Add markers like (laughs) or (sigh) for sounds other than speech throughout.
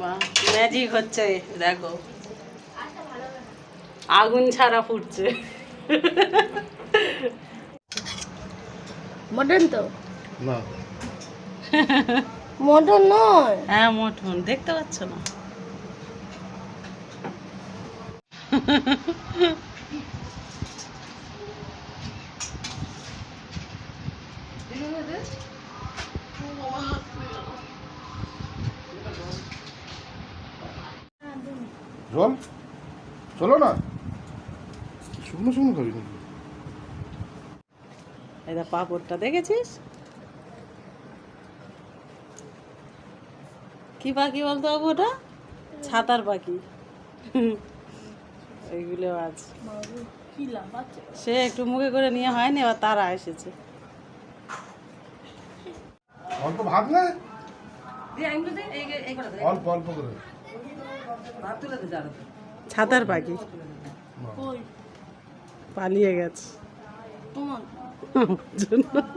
Magic হচ্ছে দেখো। আগুন ছাড়া ফুটছে। মটন তো? না। মটন নয়? হ্যাঁ মটন দেখতে পাচ্ছ না জল চলো না শুকনো শুকনো খাবি নাকি এটা পাঁপড়টা দেখেছিস? কি পাখি বলতো বাবু ওটা? ছাতার পাখি। এইগুলো আজ। কি লাফাচ্ছে? সে একটু মুখে করে নিয়ে হয়নি এবার তারা এসেছে। অল্প ভাত না। অল্প অল্প করে। ছাতার পাখি। পালিয়ে গেছে। তোমার 존나.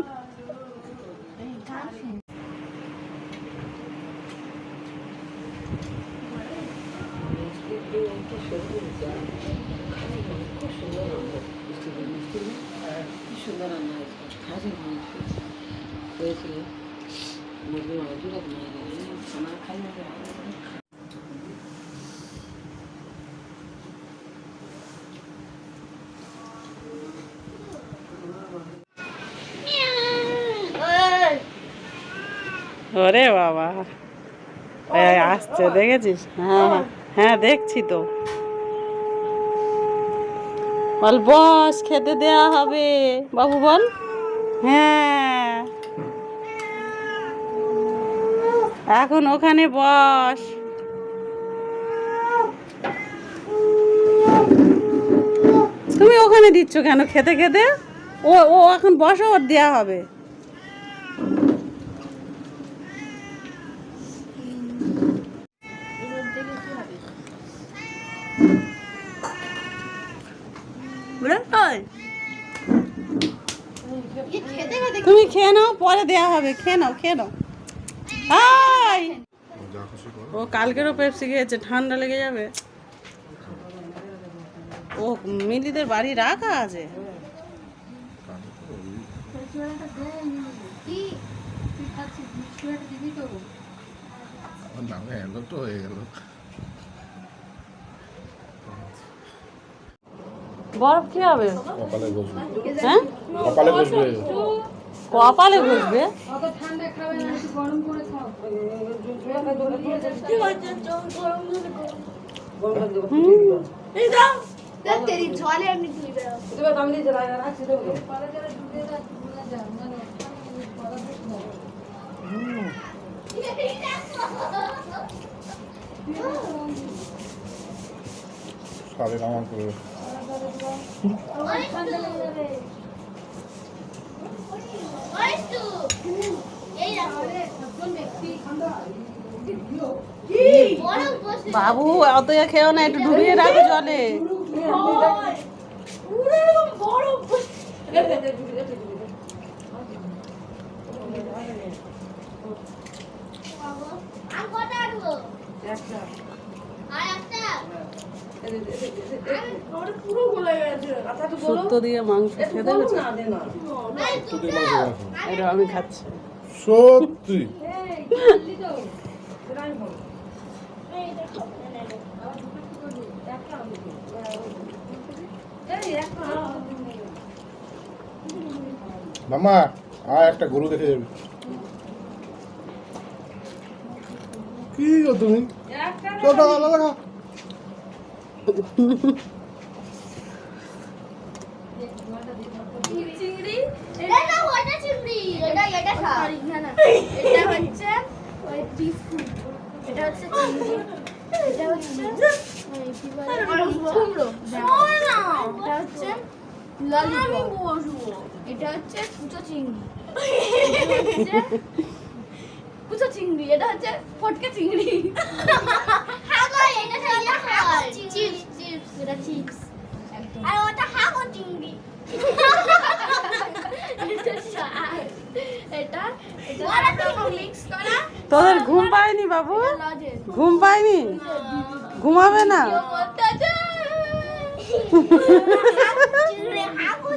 그래서 먹으면 어디가 그냥 가나 가는 게 아니고. ওরে বাবা। আসছে দেখেছিস? হ্যাঁ হ্যাঁ, হ্যাঁ দেখছি তো। বল বস খেতে দেয়া হবে। বাবু বল। হ্যাঁ। এখন ওখানে বস। তুমি ওখানে দিচ্ছ কেন? খেতে খেতে? ও ও এখন বসো ওর দেয়া হবে। তুমি খেয়ে নাও পরে দেয়া হবে। খেয়ে নাও খেয়ে নাও। হাই! ও কালকেরও পেপসি খেয়েছে ঠান্ডা লেগে যাবে। ও মিলিদের বাড়ি রাখা আছে। তো হয়ে গেল। বরফ কি হবে? হ্যাঁ? কপালে বসবে। কপালে সাড়ে কামান করে। বাবু অত খেও না একটু ডুবিয়ে রাখো জলে। পুরো গলে গেছে সুতো দিয়ে মাংস খেতে এটা আমি খাচ্ছি সত্যি। মামা আর একটা গরু দেখে যাবি। কি তুমি? ছোট আলাদা এটা হচ্ছে এটা হচ্ছে চিংড়ি। হচ্ছে ওই কি এটা হচ্ছে ললিপপ কুচো চিংড়ি। হচ্ছে কুচো চিংড়ি। এটা হচ্ছে ফটকে চিংড়ি। (laughs) চিপস চিপস এটা চিপস আর ওটা হাগো চিংড়ি। তোদের ঘুম পায়নি বাবু? ঘুম পায়নি? ঘুমাবে না?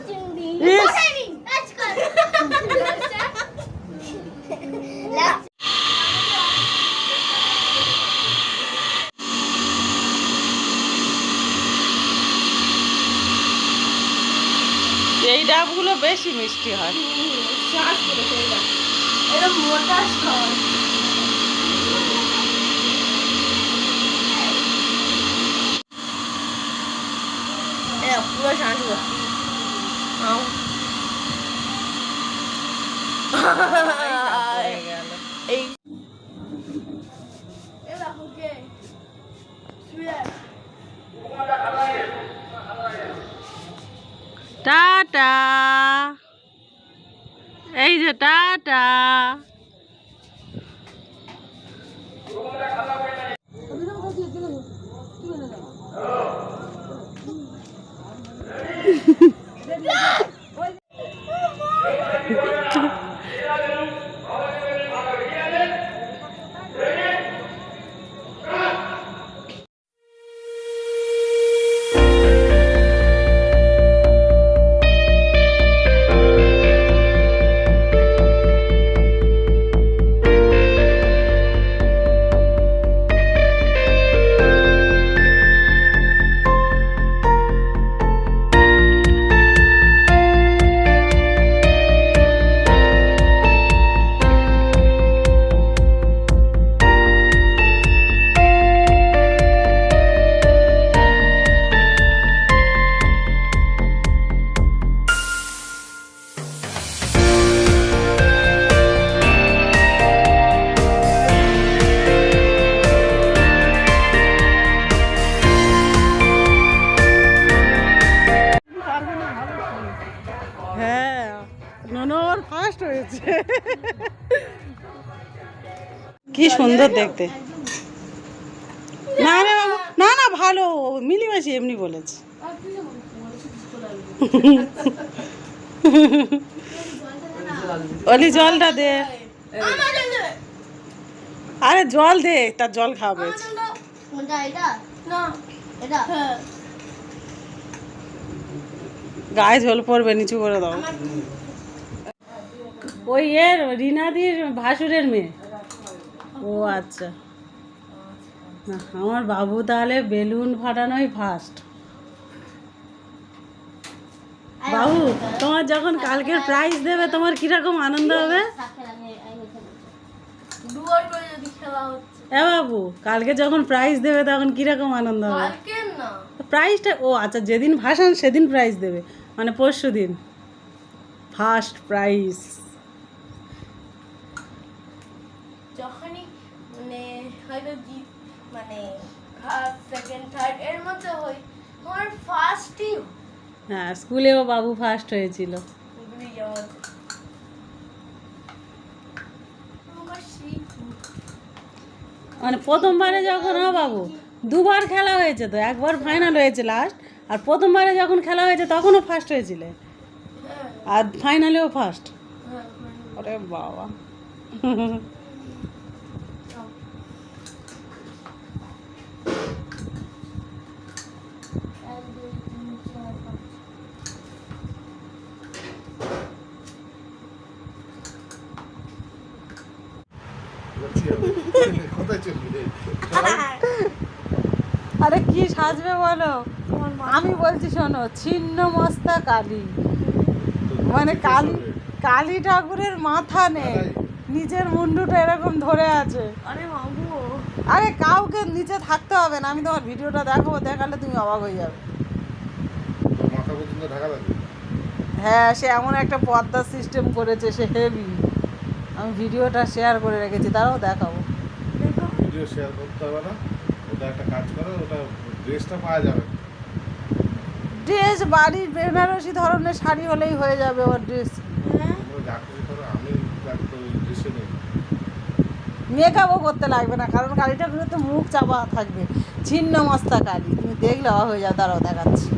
চিংড়ি (laughs) এই ডাবগুলো বেশি মিষ্টি হয়। পুরো শ্বাস (laughs) ফার্স্ট কি সুন্দর দেখতে। না না না ভালো। মিলিমাসি এমনি বলেছে। অলি, জলটা দে। আরে, জল দে তার জল এটা গায়ে জল পড়বে, নিচু করে দাও। ওই এর রিনাদির ভাসুরের মেয়ে। ও আচ্ছা। আমার বাবু তাহলে বেলুন ফাটানোই ফার্স্ট বাবু তোমার যখন কালকের প্রাইজ দেবে তোমার কীরকম আনন্দ হবে? এ বাবু কালকে যখন প্রাইজ দেবে তখন কীরকম আনন্দ হবে? প্রাইজটা ও আচ্ছা যেদিন ভাসান সেদিন প্রাইজ দেবে। মানে পরশু দিন ফার্স্ট প্রাইজ মানে হয়তো মানে ফার্স্ট সেকেন্ড থার্ড এর মধ্যে হই তোমার ফার্স্টই হ্যাঁ স্কুলেও বাবু ফার্স্ট হয়েছিল। মানে প্রথমবারে যখন হ্যাঁ বাবু দুবার খেলা হয়েছে তো একবার ফাইনাল হয়েছে লাস্ট আর প্রথমবারে যখন খেলা হয়েছে তখনও ফার্স্ট হয়েছিলে। আর ফাইনালেও ফার্স্ট আরে বাবা। আরে কি সাজবে বলো? আমি বলছি শোনো ছিন্ন মস্তা কালী। মানে কালী কালী ঠাকুরের মাথা নেই। নিচের মুন্ডুটা এরকম ধরে আছে। আরে বাবু। আরে কাউকে নিচে থাকতে হবে না আমি তোমার ভিডিওটা দেখাবো দেখালে তুমি অবাক হয়ে যাবে। হ্যাঁ সে এমন একটা পর্দা সিস্টেম করেছে সে হেভি আমি ভিডিওটা শেয়ার করে রেখেছি তারাও দেখাবো। ভিডিও শেয়ার করতে হবে না। একটা কাজ করো ওটা ড্রেসটা পাওয়া যাবে। ড্রেস বাড়ির বেনারসি ধরনের শাড়ি হলেই হয়ে যাবে ওর ড্রেস তোমরা যা খুশি করো আমি তো ওই ড্রেসে নেই। মেকআপও করতে লাগবে না কারণ কালিটা তো মুখ চাপা থাকবে। ছিন্ন মস্তা কালি তুমি দেখলে অবাক হয়ে যাও দাঁড়াও দেখাচ্ছি।